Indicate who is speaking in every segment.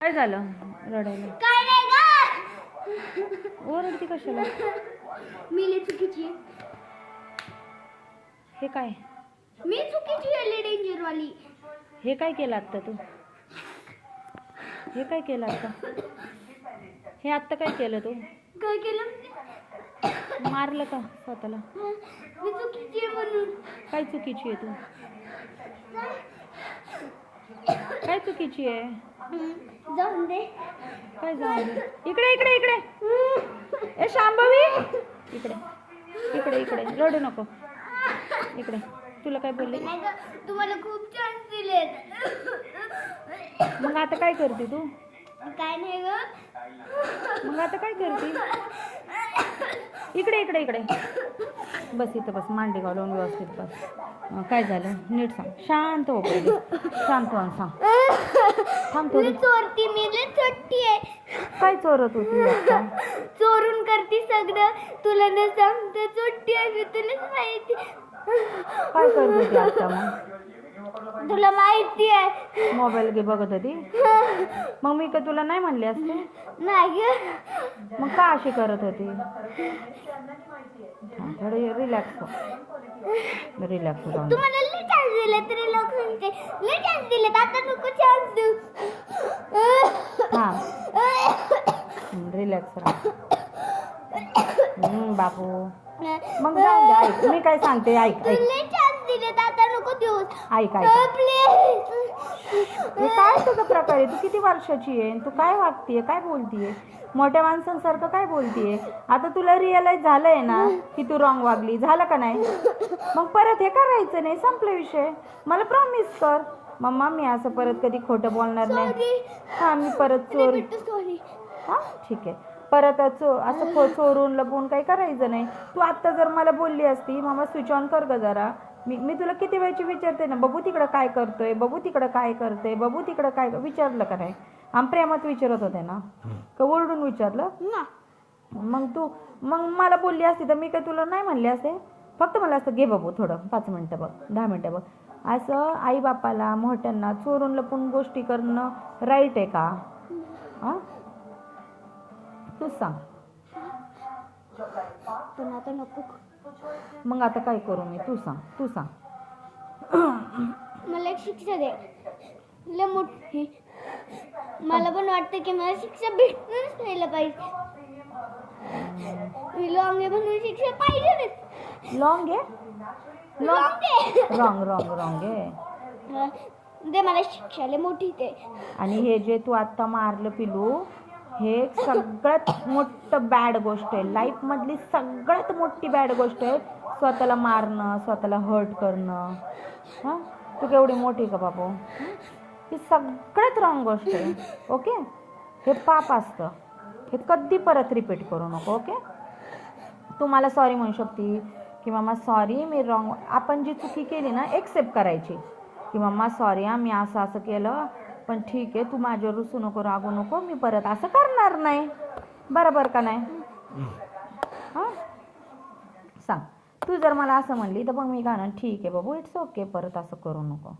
Speaker 1: काय झालं? रडायला.
Speaker 2: काय नाही ग.
Speaker 1: ओरडती कशाला?
Speaker 2: मी लय चुकीची आहे.
Speaker 1: हे काय?
Speaker 2: मी चुकीची आहे डेंजर वाली
Speaker 1: हे काय केलं आत्ता तू? हे काय केलं आत्ता? हे आत्ता काय केलं तू?
Speaker 2: काय केलं?
Speaker 1: मारलं का स्वतःला?
Speaker 2: हं, मी चुकीची आहे म्हणून.
Speaker 1: काय चुकीची आहे तू? काय चुकीची आहे?
Speaker 2: जाऊन दे.
Speaker 1: काय जाऊ दे? इकडे इकडे इकडे. ए शांभवी. इकडे इकडे इकडे. रडू नको. इकडे. तुला काय बोलले?
Speaker 2: तुम्हाला खूप चान्स दिलेत.
Speaker 1: मग आता काय करते तू?
Speaker 2: काय नाही ग.
Speaker 1: मग आता काय करते? इकडे इकडे इकडे. बस इथं बस मांडी घालून व्यवस्थित बस. काय झालं? नीट सांग. शांत हो शांत हो आणि सांग. थांब थोडी.
Speaker 2: चोरती मी छोटी आहे.
Speaker 1: काय चोरत होती?
Speaker 2: चोरून करती सगळं. तुला न सांगता चोट्टी आहे मी तुला माहिती.
Speaker 1: काय करत होती आता मग?
Speaker 2: तुला माहिती आहे.
Speaker 1: मोबाईल घे बघत होती मग मी का तुला नाही म्हणले असते?
Speaker 2: नाही ग.
Speaker 1: मग का अशी करत होती? हा, थोडी रिलॅक्स हो रिलॅक्स हो जाऊन
Speaker 2: तुम्हाला लय चान्स दिले तरी लोक म्हणते लय चान्स दिलेत आता नको चान्स देऊ.
Speaker 1: हां. रिलॅक्स राहा हम्म, बापू. मग जाऊ दे ऐक. मी काय सांगते ऐक
Speaker 2: तू
Speaker 1: ऐक
Speaker 2: चान्स दिलेत आता नको देऊ
Speaker 1: ऐक ऐक
Speaker 2: प्लीज
Speaker 1: हे काय तुझं प्रकार आहे? तू किती वर्षाची आहे? तू काय वागतीये? काय बोलतीये? मोठ्या माणसांसारखं काय बोलतीये? आता तुला रिअलाइज झालंय ना की तू रॉंग वागली. झालं का नाही? मग परत हे करायचं नाही. संपला विषय. मला प्रॉमिस कर. मम्मा मी असं परत कधी खोटं बोलणार नाही. हां मी परत चोरी हां ठीक आहे. परत चो असं चोरून लपवून काही करायचं नाही. तू आत्ता जर मला बोलली असती मामा स्विच ऑन कर ग जरा. मी मी तुला किती वेळची विचारते ना बघू तिकडं काय करतोय बघू तिकडं काय करतोय बघू तिकडं काय विचारलं का नाही? आम प्रेमात विचारत होते ना का ओरडून विचारलं?
Speaker 2: ना.
Speaker 1: मग तू मग मला बोलली असती तर मी काय तुला नाही म्हणले असते? फक्त मला असं घे बाबू थोडं पाच मिनटं बघ दहा मिनटं बघ. असं आई बापाला मोठ्यांना चोरून लपून गोष्टी करणं राईट आहे का? हां तूच सांग.
Speaker 2: पण आता नको.
Speaker 1: मग आता काय करू मी? तू सांग तू सांग.
Speaker 2: मला एक शिक्षा दे. लय मोठी. मला पण वाटतं की मला शिक्षा भेटूनच राहिलं पाहिजे. मी लॉंग आहे म्हणून शिक्षा पाहिजे
Speaker 1: लॉंग? आहे
Speaker 2: लॉंग.
Speaker 1: Wrong wrong wrong. आहे
Speaker 2: दे मला शिक्षा लय मोठी ते.
Speaker 1: आणि हे जे तू आत्ता मारलं पिलू हे सगळ्यात मोठं बॅड गोष्ट आहे. लाईफमधली सगळ्यात मोठी बॅड गोष्ट आहे स्वतःला मारणं स्वतःला हर्ट करणं. हां? तू केवढी मोठी का बाबू? ही? सगळ्यात रॉंग गोष्ट आहे. ओके हे पाप असतं. हे कधी परत रिपीट करू नको ओके तू मला सॉरी म्हणू शकते की मामा सॉरी मी रॉंग आपण जी चुकी केली ना एक्सेप्ट करायची. की मामा सॉरी हा मी असं असं केलं पण ठीक आहे तू माझ्यावर रुसू नको रागू नको मी परत असं करणार नाही. बरोबर का नाही? हां? सांग. तू जर मला असं म्हणली तर मग मी गाणं ठीक आहे बाबू इट्स ओके परत असं करू नको.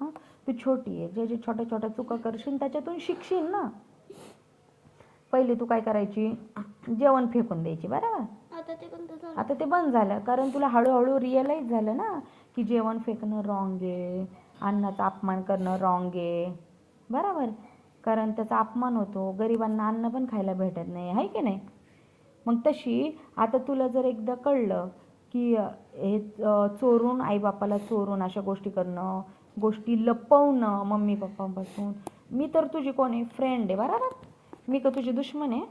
Speaker 1: हां? तू छोटी आहे जे जे छोट्या छोट्या चुका करशील त्याच्यातून शिकशील ना. पहिली तू काय करायची? जेवण फेकून द्यायची बरोबर?
Speaker 2: आता ते
Speaker 1: बंद झालं. कारण तुला हळूहळू रिअलाईज झालं ना की जेवण फेकणं रॉंग आहे अन्नाचा अपमान करणं रॉंग आहे. बरोबर. कारण त्याचा अपमान होतो गरिबांना अन्न पण खायला भेटत नाही आहे की नाही? मग तशी आता तुला जर एकदा कळलं की हे चोरून आईबापाला चोरून अशा गोष्टी करणं गोष्टी लपवणं मम्मी पप्पापासून मी तर तुझी कोणी फ्रेंड आहे बरोबर? मी का तुझी दुश्मन आहे?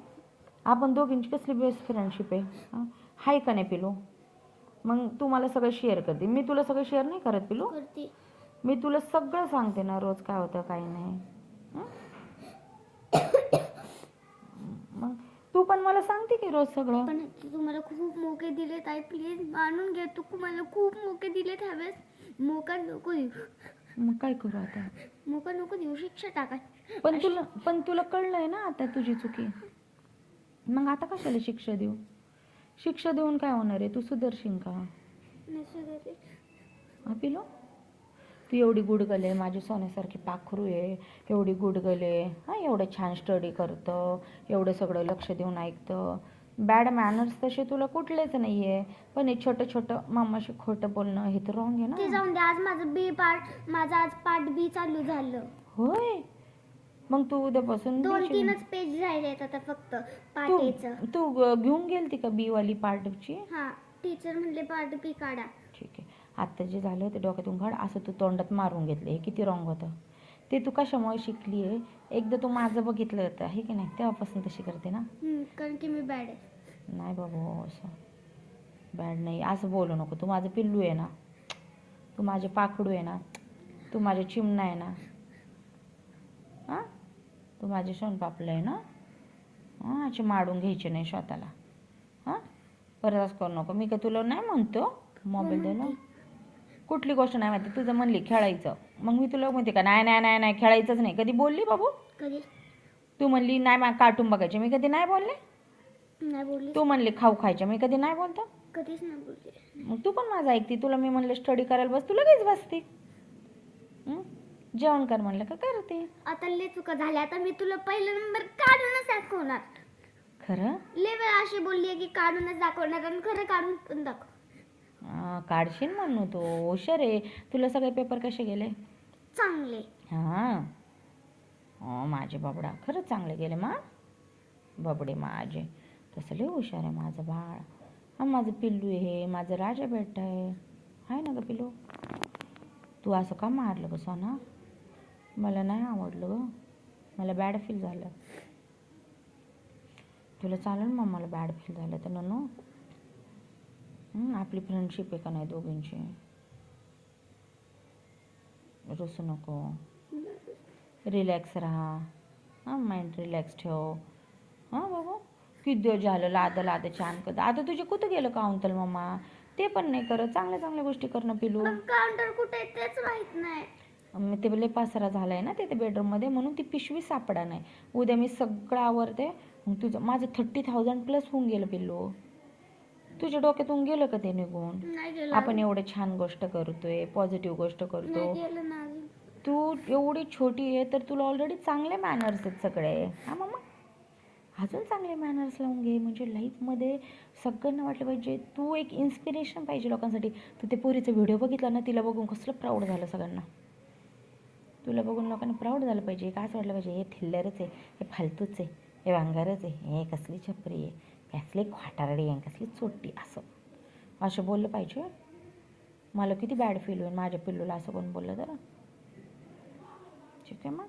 Speaker 1: आपण दोघींची कसली बेस्ट फ्रेंडशिप आहे हाय का नाही पिलू? मग तू मला सगळं शेअर करते मी तुला सगळं शेअर नाही करत पिलू?
Speaker 2: करते.
Speaker 1: मी तुला सगळं सांगते ना रोज काय होतं काय नाही? मग तू पण मला सांगते की रोज सगळं?
Speaker 2: पण तुम्हाला खूप मोके दिलेत आई प्लीज मानून घे. तू मला खूप मोके दिलेत हवेस मोका नको देऊ.
Speaker 1: मग काय करू आता?
Speaker 2: मोका नको देऊ शिक्षा टाका.
Speaker 1: पण तुला पण तुला कळलंय ना आता तुझी चुकी? मग आता कशाला शिक्षा देऊ? शिक्षा देऊन काय होणार आहे? तू सुधरशील का? पिलो तू एवढी गुडगले माझी सोन्यासारखी पाखरू आहे एवढी गुडगले हां एवढं छान स्टडी करतं एवढं सगळं लक्ष देऊन ऐकतं. बॅड मॅनर्स तसे तुला कुठलेच नाही आहे पण हे छोटं छोटं मामाशी खोटं बोलणं हे तर रॉंग आहे
Speaker 2: ते
Speaker 1: ना
Speaker 2: जाऊन दे आज माझं बी पार्ट माझं आज पार्ट बी चालू झालं.
Speaker 1: होय? मग तू उद्यापासून
Speaker 2: दोन
Speaker 1: देशील.
Speaker 2: तीनच पेज राहिले आहेत आता फक्त
Speaker 1: तू
Speaker 2: पाटेचं
Speaker 1: तू ग- घेऊन गेलती का बी वाली पार्टची
Speaker 2: हा टीचर म्हणले पार्ट बी काढा.
Speaker 1: ठीक आहे. आत्ता जे झालं ते डोक्यातून काढ असं तू तोंडात मारून घेतलं हे किती रॉंग होतं? ते तू कशामुळे शिकली आहे? एकदा तू माझं बघितलं होतं आहे की नाही? तेव्हापासून तशी करते ना?
Speaker 2: कारण की मी बॅड आहे.
Speaker 1: नाही बाबा हो असं. बॅड नाही. असं बोलू नको. तू माझं पिल्लू आहे ना? तू माझे पाखडू आहे ना? तू माझे चिमणा आहे ना? हां? तू माझे सोनपापलं आहे ना? हां असे माडून घ्यायचे नाही स्वतःला. हां? परत असं करू नको. मी का तुला नाही म्हणतो? मोबाईल दे ना कुठली गोष्ट नाही माहिती. तुझं म्हणली खेळायचं. मग मी तुला म्हणते का नाही नाही नाही नाही खेळायचंच नाही. कधी बोलली बाबू?
Speaker 2: कधी?
Speaker 1: तू म्हणली नाही मा कार्टून बघायचे. मी कधी नाही बोलले?
Speaker 2: नाही बोलली.
Speaker 1: तू म्हणली खाऊ खायचे. मी कधी नाही बोलतो?
Speaker 2: कधीच नाही बोलली.
Speaker 1: मग तू पण माझं ऐकते. तुला मी म्हणलं स्टडी करायला बस. तू लगेच बसते? जेवण कर म्हणलं का करते?
Speaker 2: आता लय चुका झाल्या. आता मी तुला पहिला नंबर काढूनच दाखवणार.
Speaker 1: खरं?
Speaker 2: लय वेळा अशी बोलली की काढूनच दाखवणार आणि खरं काढून पण दाखव
Speaker 1: काढशील म्हणू तू. हुशार आहे. तुला सगळे पेपर कसे गेले?
Speaker 2: चांगले.
Speaker 1: हां. हो माझे बाबडा. खरंच चांगले गेले मा. बाबडे माझे. तसं लय हुशार आहे माझं बाळ. हा माझं पिल्लू आहे. माझं राजा बेटा आहे. आहे ना ग पिल्लू? तू असं का मारलं ग सोना? मला नाही आवडलं ग. मला बॅड फील झालं. तुला चालेल मग मला बॅड फील झालं तर ननू? आपली फ्रेंडशिप आहे का नाही दोघींची? रुसू नको. रिलॅक्स राहा. हां माइंड रिलॅक्स ठेव. हां बाबा. किती झालं लाद लाद छान कर आता तुझे कुठं गेलं काउंटल मामा? ते पण नाही करत. चांगल्या चांगल्या गोष्टी करणं पिलू.
Speaker 2: काउंटर कुठे तेच माहीत नाही.
Speaker 1: मग ते लय पसारा झालाय ना तिथे बेडरूममध्ये म्हणून ती पिशवी सापडा नाही. उद्या मी सगळं आवरते. मग तुझं माझं थर्टी थाउजंड प्लस होऊन गेलं पिल्लू तुझ्या डोक्यातून गेलं का ते निघून?
Speaker 2: नाही गेलं
Speaker 1: आपण एवढं छान गोष्ट करतोय पॉझिटिव्ह गोष्ट करतो. तू एवढी छोटी आहे तर तुला ऑलरेडी चांगले मॅनर्स आहेत सगळे. हा मामा? अजून चांगले मॅनर्स लावून घे. म्हणजे लाईफमध्ये सगळ्यांना वाटलं पाहिजे तू एक इन्स्पिरेशन पाहिजे लोकांसाठी. तू ते पोरीचा व्हिडिओ बघितला ना तिला बघून कसलं प्राऊड झालं सगळ्यांना. तुला बघून लोकांना प्राऊड झालं पाहिजे. काय असं वाटलं पाहिजे? हे थिल्लरच आहे हे फालतूच आहे हे वांगारच आहे हे कसली छपरी आहे. कसली खोटारडी आहे कसली चोट्टी असं. असं बोललं पाहिजे मला किती बॅड फील होईल माझ्या पिल्लूला असं कोण बोललं तर? ठीक आहे मग?